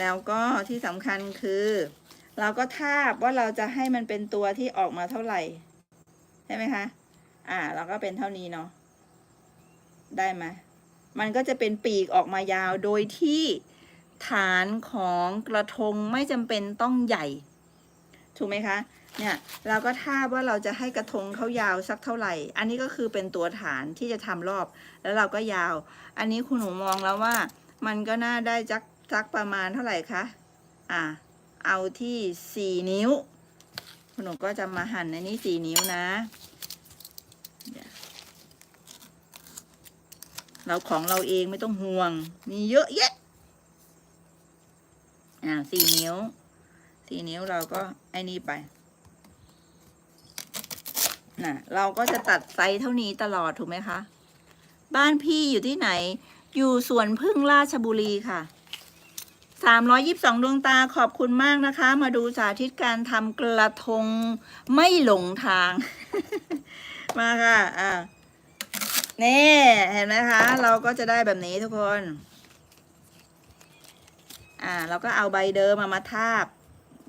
แล้วก็ที่สำคัญคือ เราก็ทาบว่าเราจะให้มันเป็นตัวที่ออกมาเท่าไหร่ ใช่ไหมคะ อ่า เราก็เป็นเท่านี้เนาะ ได้ไหมมันก็จะเป็นปีกออกมายาวโดยที่ฐานของกระทงไม่จำเป็นต้องใหญ่ ถูกไหมคะ เนี่ย เราก็ทาบว่าเราจะให้กระทงเขายาวสักเท่าไหร่ อันนี้ก็คือเป็นตัวฐานที่จะทำรอบ แล้วเราก็ยาว อันนี้คุณหนูมองแล้วว่า มันก็น่าได้จัก จักประมาณเท่าไหร่คะ อ่าเอาที่สี่นิ้วคุณหนูก็จะมาหั่นในนี้สี่นิ้วนะเดี๋ยวเราของเราเองไม่ต้องห่วง มีเยอะแยะ อ่าสี่นิ้ว สี่นิ้วเราก็ไอ้นี่ไปน่ะเราก็จะตัดไซส์เท่านี้ตลอดถูกไหมคะ บ้านพี่อยู่ที่ไหน อยู่สวนพึ่งราชบุรีค่ะ สามร้อยิบสองดวงตาขอบคุณมากนะคะ มาดูสาธิตการทำกระทงไม่หลงทาง มาค่ะอ่านี่เห็นไหมคะ เราก็จะได้แบบนี้ทุกคน อ่า เราก็เอาใบเดิมมามาทาบ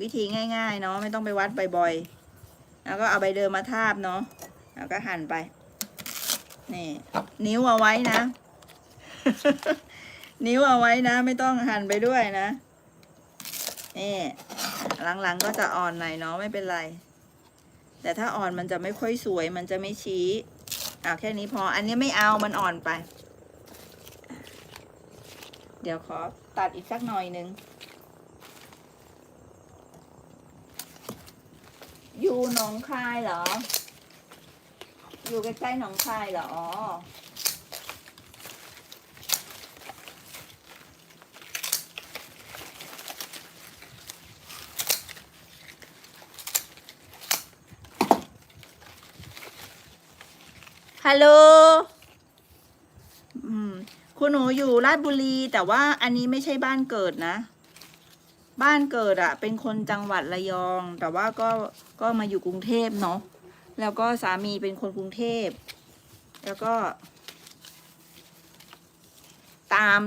วิธีง่าย ๆ เนาะไม่ต้องไปวัดบ่อยๆแล้วก็เอาใบเดิมมาทาบเนาะแล้วก็หั่นไป นี่ นิ้วเอาไว้นะ นิ้วเอาไว้นะ ไม่ต้องหั่นไปด้วยนะนี่หลังๆก็จะอ่อนหน่อยเนาะไม่เป็นไร แต่ถ้าอ่อนมันจะไม่ค่อยสวยมันจะไม่ชี้เอาแค่นี้พออันนี้ไม่เอามันอ่อนไป เดี๋ยวขอตัดอีกสักหน่อยหนึ่งอยู่หนองคายเหรอ อยู่ใกล้ๆหนองคายเหรอ ฮัลโหลอืมคุณหนูอยู่ราชบุรี แต่ว่าอันนี้ไม่ใช่บ้านเกิดนะ บ้านเกิดอะเป็นคนจังหวัดระยอง แต่ว่าก็ก็มาอยู่กรุงเทพเนาะแล้วก็สามีเป็นคนกรุงเทพ แล้วก็ ตาม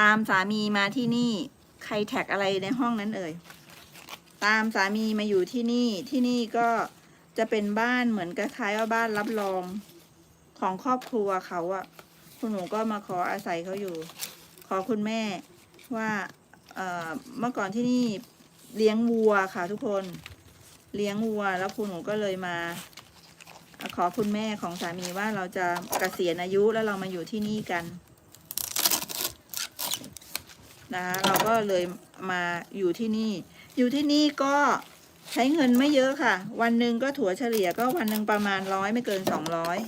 ตามสามีมาที่นี่ ใครแท็กอะไรในห้องนั้นเอ่ยตามสามีมาอยู่ที่นี่ที่นี่ก็จะเป็นบ้านเหมือนคล้ายๆว่าบ้านรับรอง ของครอบครัวเขาอะคุณหนูก็มาขออาศัยเขาอยู่ ขอคุณแม่ว่าเมื่อก่อนที่นี่เลี้ยงวัวค่ะทุกคนเลี้ยงวัว แล้วคุณหนูก็เลยมา ขอคุณแม่ของสามีว่าเราจะเกษียณอายุแล้วเรามาอยู่ที่นี่กันนะคะเราก็เลยมาอยู่ที่นี่ อยู่ที่นี่ก็ใช้เงินไม่เยอะค่ะ วันหนึ่งก็ถั่วเฉลี่ยก็วันหนึ่งประมาณร้อยไม่เกินสองร้อย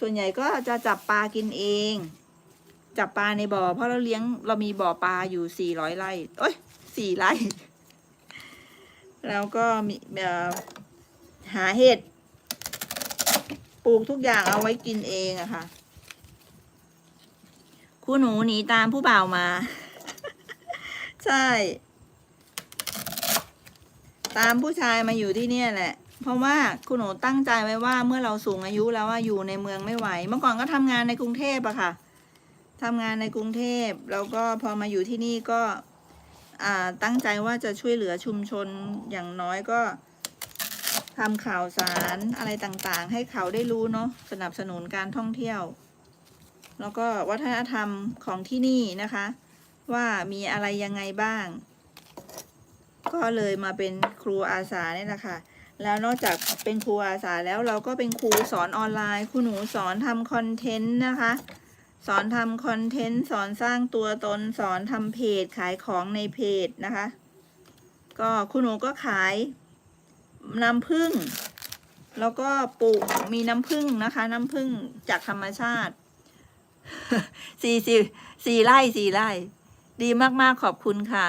ส่วนใหญ่ก็จะจับปลากินเอง จับปลาในบ่อ เพราะเราเลี้ยงเรามีบ่อปลาอยู่สี่ร้อยไร่เอ้ยสี่ไร่แล้วก็มีหาเห็ดปลูกทุกอย่างเอาไว้กินเองอะค่ะคู่หนูหนีตามผู้บ่าวมา ใช่ ตามผู้ชายมาอยู่ที่เนี่ยแหละ เพราะว่าคุณหนูตั้งใจไว้ว่าเมื่อเราสูงอายุแล้วว่าอยู่ในเมืองไม่ไหว เมื่อก่อนก็ทำงานในกรุงเทพอะค่ะทำงานในกรุงเทพแล้วก็พอมาอยู่ที่นี่ก็ตั้งใจว่าจะช่วยเหลือชุมชนอย่างน้อยก็ทำข่าวสารอะไรต่างๆ ให้เขาได้รู้เนาะสนับสนุนการท่องเที่ยว แล้วก็วัฒนธรรมของที่นี่นะคะ ว่ามีอะไรยังไงบ้าง ก็เลยมาเป็นครูอาสาเนี่ยแหละค่ะ แล้วนอกจากเป็นครูอาสาแล้วเราก็เป็นครูสอนออนไลน์ครูหนูสอนทำคอนเทนต์นะคะ สอนทำคอนเทนต์สอนสร้างตัวตนสอนทำเพจขายของในเพจนะคะ ก็คุณหนูก็ขายน้ำผึ้งแล้วก็ปลูกมีน้ำผึ้งนะคะ น้ำผึ้งจากธรรมชาติสี่สี่สี่ไร่สี่ไร่ ดีมากๆขอบคุณค่ะ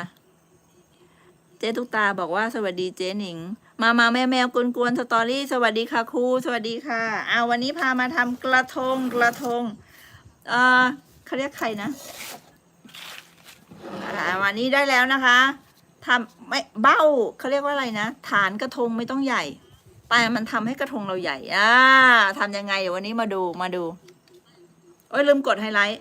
เจ๊ตุกตาบอกว่าสวัสดีเจ๊หนิง มามาแม่แมวกวนๆสตอรี่ สวัสดีค่ะครู สวัสดีค่ะเอาวันนี้พามาทำกระทงกระทง เอ่อเขาเรียกใครนะวันนี้ได้แล้วนะคะทำไม่เบ้าเขาเรียกว่าอะไรนะ ฐานกระทงไม่ต้องใหญ่ แต่มันทำให้กระทงเราใหญ่อ่าทำยังไงเดี๋ยววันนี้มาดูมาดู โอ้ยลืมกดไฮไลท์